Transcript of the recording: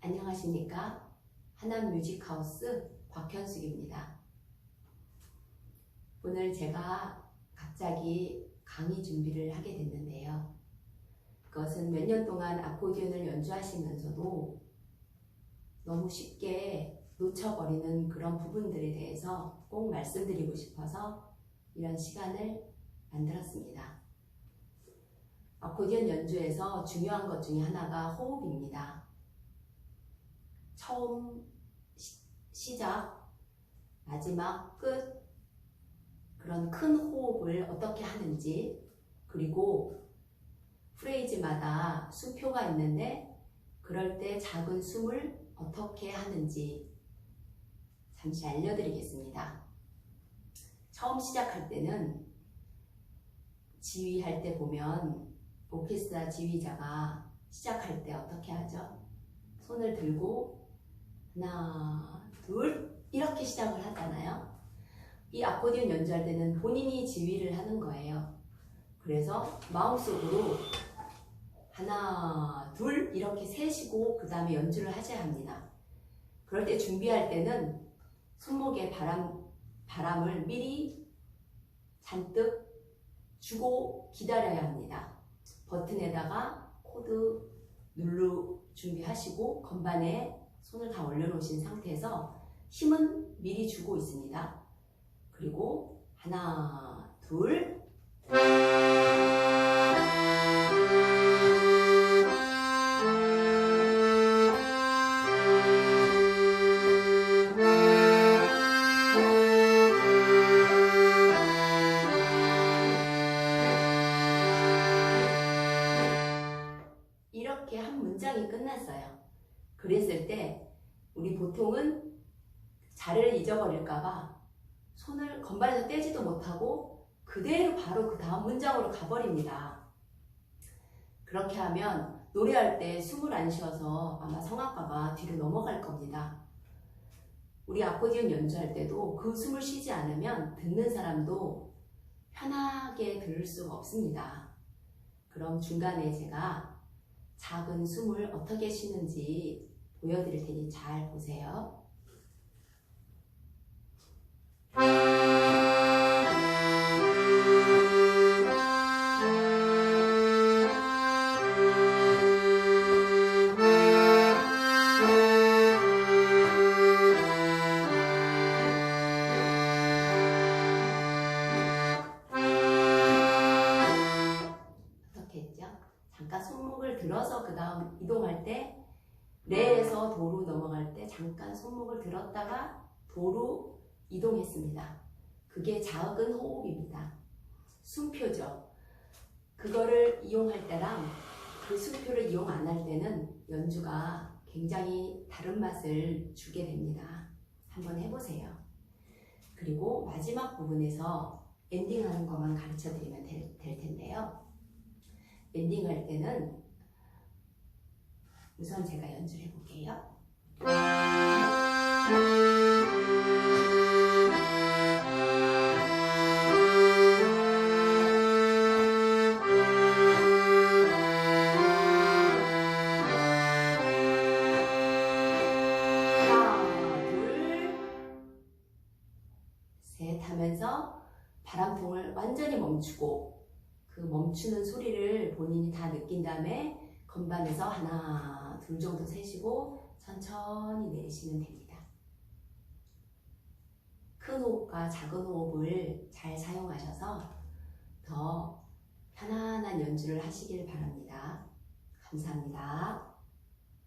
안녕하십니까? 하남 뮤직하우스 곽현숙입니다. 오늘 제가 갑자기 강의 준비를 하게 됐는데요. 그것은 몇 년 동안 아코디언을 연주하시면서도 너무 쉽게 놓쳐버리는 그런 부분들에 대해서 꼭 말씀드리고 싶어서 이런 시간을 만들었습니다. 아코디언 연주에서 중요한 것 중에 하나가 호흡입니다. 처음 시, 시작, 마지막, 끝 그런 큰 호흡을 어떻게 하는지 그리고 프레이즈마다 숨표가 있는데 그럴 때 작은 숨을 어떻게 하는지 잠시 알려드리겠습니다. 처음 시작할 때는 지휘할 때 보면 오케스트라 지휘자가 시작할 때 어떻게 하죠? 손을 들고 하나, 둘 이렇게 시작을 하잖아요. 이 아코디언 연주할 때는 본인이 지휘를 하는 거예요. 그래서 마음속으로 하나, 둘 이렇게 세시고 그 다음에 연주를 하셔야 합니다. 그럴 때 준비할 때는 손목에 바람, 바람을 미리 잔뜩 주고 기다려야 합니다. 버튼에다가 코드 누르 준비하시고 건반에 손을 다 올려놓으신 상태에서 힘은 미리 주고 있습니다. 그리고 하나, 둘, 이렇게 한 문장이 끝났어요. 그랬을 때 우리 보통은 자리를 잊어버릴까봐 손을 건반에서 떼지도 못하고 그대로 바로 그 다음 문장으로 가버립니다. 그렇게 하면 노래할 때 숨을 안 쉬어서 아마 성악가가 뒤로 넘어갈 겁니다. 우리 아코디언 연주할 때도 그 숨을 쉬지 않으면 듣는 사람도 편하게 들을 수가 없습니다. 그럼 중간에 제가 작은 숨을 어떻게 쉬는지 보여드릴 테니 잘 보세요. 어떻게 했죠? 잠깐 손목을 들어서 그 다음 이동할 때 레에서 도로 넘어갈 때 잠깐 손목을 들었다가 도로 이동했습니다. 그게 작은 호흡입니다. 숨표죠. 그거를 이용할 때랑 그 숨표를 이용 안 할 때는 연주가 굉장히 다른 맛을 주게 됩니다. 한번 해보세요. 그리고 마지막 부분에서 엔딩하는 것만 가르쳐 드리면 될, 될 텐데요. 엔딩할 때는 우선 제가 연주를 해볼게요. 하면서 바람통을 완전히 멈추고 그 멈추는 소리를 본인이 다 느낀 다음에 건반에서 하나, 둘 정도 세시고 천천히 내쉬면 됩니다. 큰 호흡과 작은 호흡을 잘 사용하셔서 더 편안한 연주를 하시길 바랍니다. 감사합니다.